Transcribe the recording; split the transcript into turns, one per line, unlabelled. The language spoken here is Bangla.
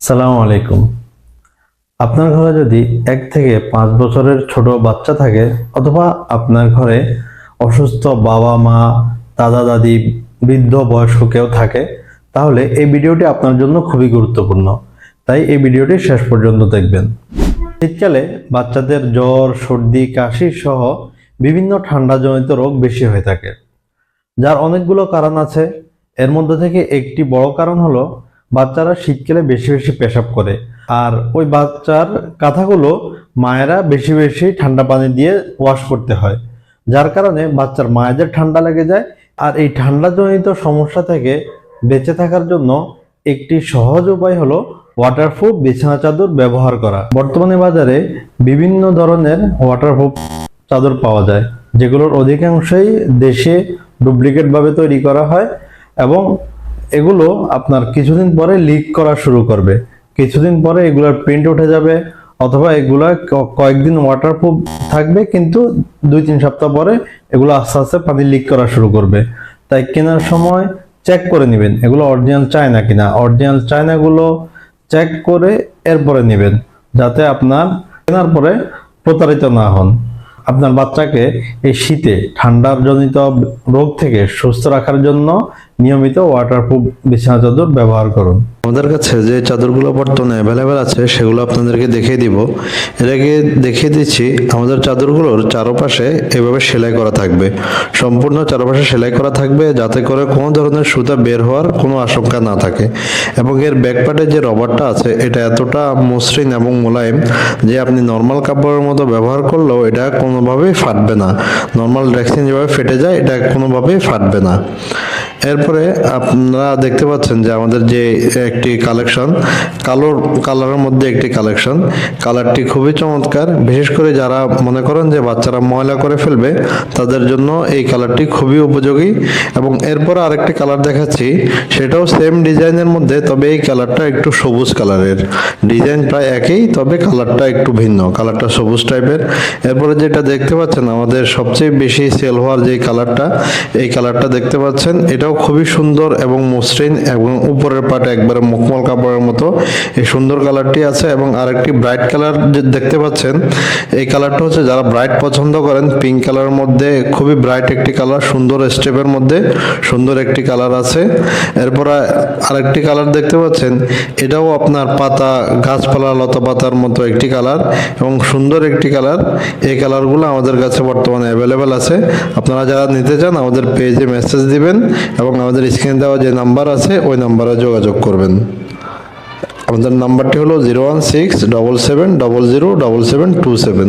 সালামু আলাইকুম। আপনার ঘরে যদি এক থেকে পাঁচ বছরের ছোট বাচ্চা থাকে, অথবা আপনার ঘরে অসুস্থ বাবা মা, দাদা, দাদি, বৃদ্ধ বয়স্ক কেউ থাকে, তাহলে এই ভিডিওটি আপনার জন্য খুবই গুরুত্বপূর্ণ। তাই এই ভিডিওটি শেষ পর্যন্ত দেখবেন। শীতকালে বাচ্চাদের জ্বর, সর্দি, কাশি সহ বিভিন্ন ঠান্ডাজনিত রোগ বেশি হয়ে থাকে। যার অনেকগুলো কারণ আছে। এর মধ্যে থেকে একটি বড় কারণ হলো বাচ্চারা শীতকালে বেশি বেশি পেশাব করে। আর ওই বাচ্চার কাঁথাগুলো মায়েরা বেশি বেশি ঠান্ডা পানি দিয়ে ওয়াশ করতে হয়। যার কারণে বাচ্চার মায়েদের ঠান্ডা লেগে যায়। আর এই ঠান্ডাজনিত সমস্যা থেকে বেঁচে থাকার জন্য একটি সহজ উপায় হলো ওয়াটারপ্রুফ বিছানা চাদর ব্যবহার করা। বর্তমানে বাজারে বিভিন্ন ধরনের ওয়াটারপ্রুফ চাদর পাওয়া যায়, যেগুলোর অধিকাংশই দেশে ডুপ্লিকেট ভাবে তৈরি করা হয় এবং এগুলো আপনার কিছুদিন পরে লিক করা শুরু করবে। কিছুদিন পরে এগুলোর প্রিন্ট উঠে যাবে, অথবা এগুলা কয়েকদিন ওয়াটারপ্রুফ থাকবে, কিন্তু দুই তিন সপ্তাহ পরে এগুলো আস্তে আস্তে পানি লিক করা শুরু করবে। তাই কেনার সময় চেক করে নেবেন, এগুলো অরিজিনাল চায়না কিনা। অরিজিনাল চায়নাগুলো চেক করে এরপরে নেবেন, যাতে আপনার কেনার পরে প্রতারিত না হন। আপনার বাচ্চাকে এই শীতে ঠান্ডার জনিত রোগ থেকে সুস্থ রাখার জন্য নিয়মিত ওয়াটারপ্রুফ বিছানা চাদর ব্যবহার করুন।
আমাদের কাছে যে চাদরগুলো বর্তমানে অ্যাভেলেবেল আছে, সেগুলো আপনাদেরকে দেখিয়ে দিব। এর আগে দেখিয়ে দিচ্ছি, আমাদের চাদরগুলোর চারপাশে এভাবে সেলাই করা থাকবে। সম্পূর্ণ চারপাশে সেলাই করা থাকবে, যাতে করে কোনো ধরনের সুতা বের হওয়ার কোনো আশঙ্কা না থাকে। এবং এর ব্যাকপার্টে যে রবারটা আছে, এটা এতটা মসৃণ এবং মোলায়েম যে আপনি নর্মাল কাপড়ের মতো ব্যবহার করলেও এটা কোনোভাবেই ফাটবে না। নর্মাল ড্রেক্সিন যেভাবে ফেটে যায়, এটা কোনোভাবেই ফাটবে না। এরপরে আপনারা দেখতে পাচ্ছেন যে আমাদের যে একটি কালেকশন, কালোর, কালারের মধ্যে একটি কালেকশন। কালারটি খুবই চমৎকার। বিশেষ করে যারা মনে করেন যে বাচ্চারা ময়লা করে ফেলবে, তাদের জন্য এই কালারটি খুবই উপযোগী। এবং এরপর আরেকটি কালার দেখাচ্ছি, সেটাও সেম ডিজাইনের মধ্যে, তবে এই কালারটা একটু সবুজ কালারের। ডিজাইন প্রায় একই, তবে কালারটা একটু ভিন্ন। কালারটা সবুজ টাইপের। এরপরে যেটা দেখতে পাচ্ছেন, আমাদের সবচেয়ে বেশি সেল হওয়ার যে কালারটা, এই কালারটা দেখতে পাচ্ছেন, এটাও খুবই সুন্দর এবং মসৃণ এবং উপরের পাটে একবারে মখমল কাপড়ের মতো। এই সুন্দর কালারটি আছে এবং আরেকটি ব্রাইট কালার দেখতে পাচ্ছেন, এই কালারটা হচ্ছে যারা ব্রাইট পছন্দ করেন, পিঙ্ক কালারের মধ্যে খুবই ব্রাইট একটি কালার, সুন্দর স্টেপের মধ্যে সুন্দর একটি কালার আছে। এরপর আরেকটি কালার দেখতে পাচ্ছেন, এটাও আপনার পাতা, গাছপালা লতা পাতার মতো একটি কালার এবং সুন্দর একটি কালার। এই কালারগুলো আমাদের কাছে বর্তমানে অ্যাভেলেবেল আছে। আপনারা যারা নিতে চান, আমাদের পেজে মেসেজ দিবেন এবং আমাদের স্ক্রিনে দেওয়া যে নাম্বার আছে, ওই নাম্বারে যোগাযোগ করবেন। আমাদের নাম্বারটি হলো zero one six double seven double zero double seven two seven.